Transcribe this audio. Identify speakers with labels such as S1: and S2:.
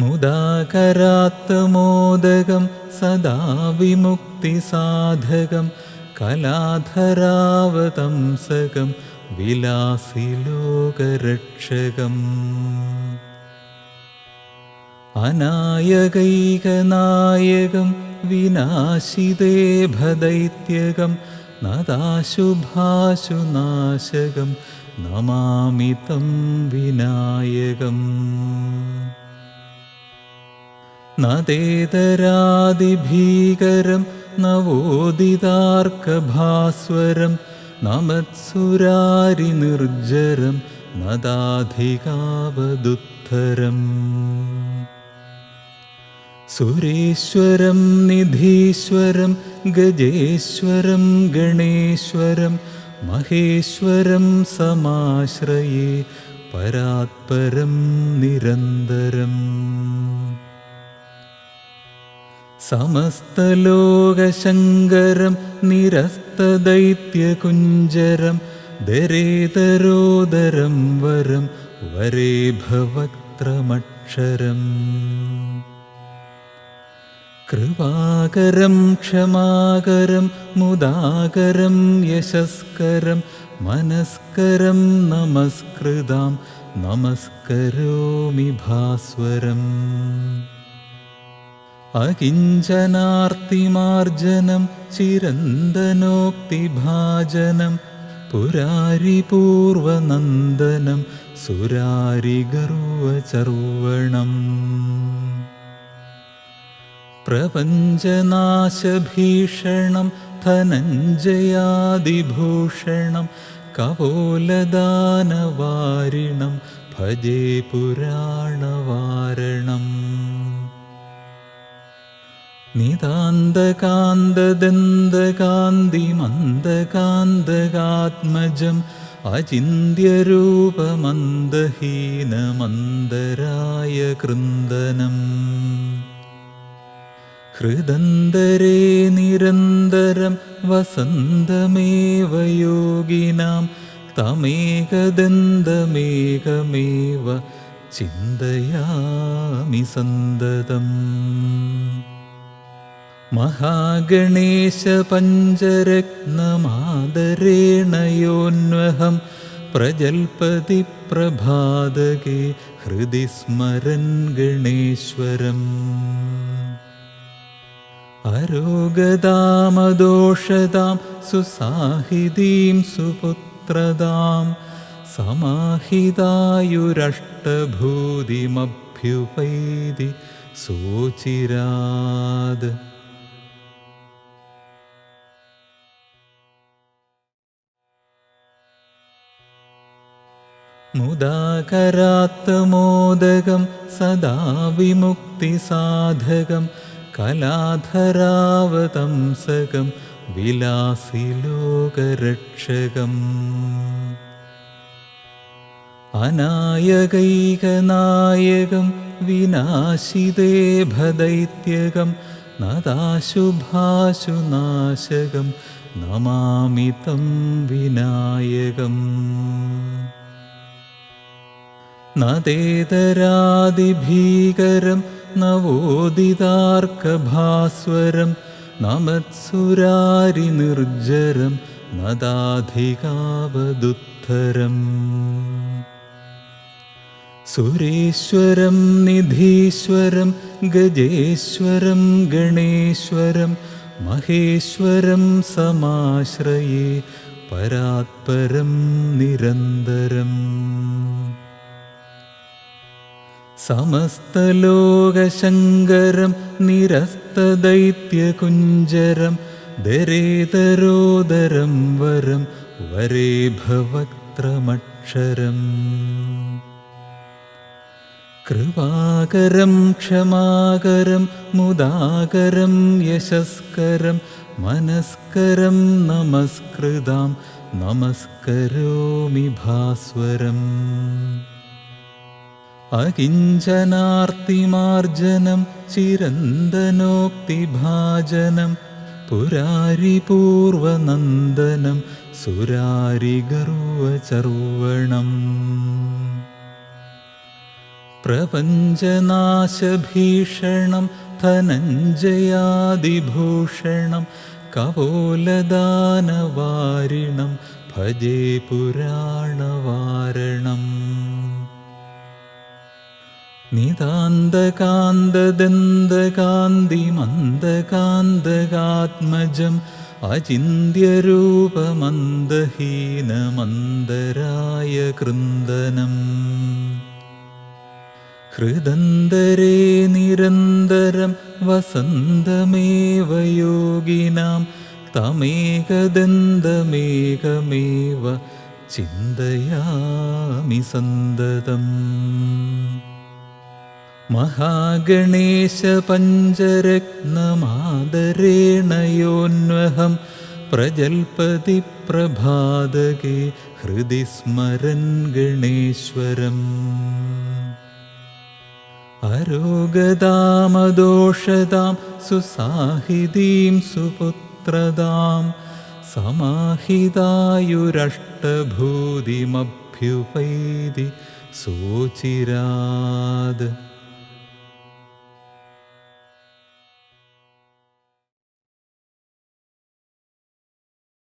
S1: മുദാകരാത്തമോദകം സദാ വിമുക്തിസാധകം കലാധരാവതംസകം വിലാസി ലോകരക്ഷകം. അനായകൈകനായകം വിനാശിതേ ഭദൈത്യകം നദാശുഭാശുനാശകം നമാമിതം വിനായകം. നദേതരാദിഭീകരം നവോദിതാർക്കഭാസ്വരം നമത്സുരാരി നിർജരം നദാധികാവദുത്തരം സുരേശ്വരം നിധീശ്വരം ഗജേശ്വരം ഗണേശ്വരം മഹേശ്വരം സമാശ്രയേ പരാത്പരം നിരന്തരം. സമസ്തലോകശങ്കരം നിരസ്തദൈത്യകുഞ്ചരം ദരേതരോദരം വരം വരേ ഭവക്ത്രമക്ഷരം കൃപാകരം ക്ഷമാകരം മുദാകരം യശസ്കരം മനസ്കരം നമസ്കൃതാം നമസ്കരോമി ഭാസ്വരം. അകിഞ്ചനാർത്തിമാർജനം ചിരന്തനോക്തിഭാജനം പുരാരിപൂർവനന്ദനം സുരാരിഗർവചർവണം പ്രപഞ്ചനാശഭീഷണം ധനഞ്ജയാദിഭൂഷണം കപോലദാനവാരിണം ഭജേ പുരാണവാരണം. നിതാന്തകാന്തദന്തകാന്തിമന്ദകാന്തകാത്മജം അചിന്യരൂപമന്ദഹീനമന്ദരായ കൃന്ദനം ഹൃദന്തരേ നിരന്തരം വസന്തമേവ യോഗിനാം തമേകദന്തമേകമേവ ചിന്തയാമി സന്തതം. മഹാഗണേശപഞ്ചരത്നമാദരേണ യോന്വഹം പ്രജൽപതി പ്രഭാതകേ ഹൃദി സ്മരൻ ഗണേശ്വരം. അരോഗതാമദോഷതാം സുസാഹിതീം സുപുത്രതാം സമാഹിതായുരഷ്ടഭൂതിമഭ്യുപൈതി സോചിരാത് മുദാകരാത്തമോദകം സദാ വിമുക്തിസാധകം കലാധരാവതംസകം വിലാസി ലോകരക്ഷകം. അനായകൈകനായകം വിനാശിതേ ഭദൈത്യകം നദാശുഭാശുനാശകം നമാമിതം വിനായകം. നദേതരാദിഭീകരം നവോദിതാർക്കഭാസ്വരം നമത്സുരാരി നിർജരം നദാധികാവദുത്തരം സുരേശ്വരം നിധീശ്വരം ഗജേശ്വരം ഗണേശ്വരം മഹേശ്വരം സമാശ്രയേ പരാത്പരം നിരന്തരം. സമസ്തലോകശങ്കരം നിരസ്തദൈത്യകുഞ്ചരം ദരേതരോദരം വരം വരേ ഭവക്ത്രമക്ഷരം കൃപാകരം ക്ഷമാകരം മുദാകരം യശസ്കരം മനസ്കരം നമസ്കൃതാം നമസ്കരോമി ഭാസ്വരം. അകിഞ്ചനാർത്തിമാർജനം ചിരന്തനോക്തിഭാജനം പുരാരിപൂർവനന്ദനം സുരാരിഗർവചർവണം പ്രപഞ്ചനാശഭീഷണം ധനഞ്ജയാദിഭൂഷണം കപോലദാനവാരിണം ഭജേ പുരാണവാരണം. നിതാന്തകാന്തദന്തകാന്തിമന്ദകാന്തകാത്മജം അചിന്യരൂപമന്ദഹീനമന്ദരായ കൃന്ദനം. ഹൃദന്തരേ നിരന്തരം വസന്തമേവ യോഗിനാം തമേകദന്തമേകമേവ ചിന്തയാമി സന്തതം. മഹാഗണേശ പഞ്ചരത്നമാദരേണ യോന്വഹം പ്രജൽപതി പ്രഭാതകേ ഹൃദി സ്മരൻ ഗണേശ്വരം അരോഗതാമദോഷതാം സുസാഹിതീം സുപുത്രതാം സമാഹിതായുരഷ്ടഭൂതിമഭ്യുപൈതി സോചിരാത്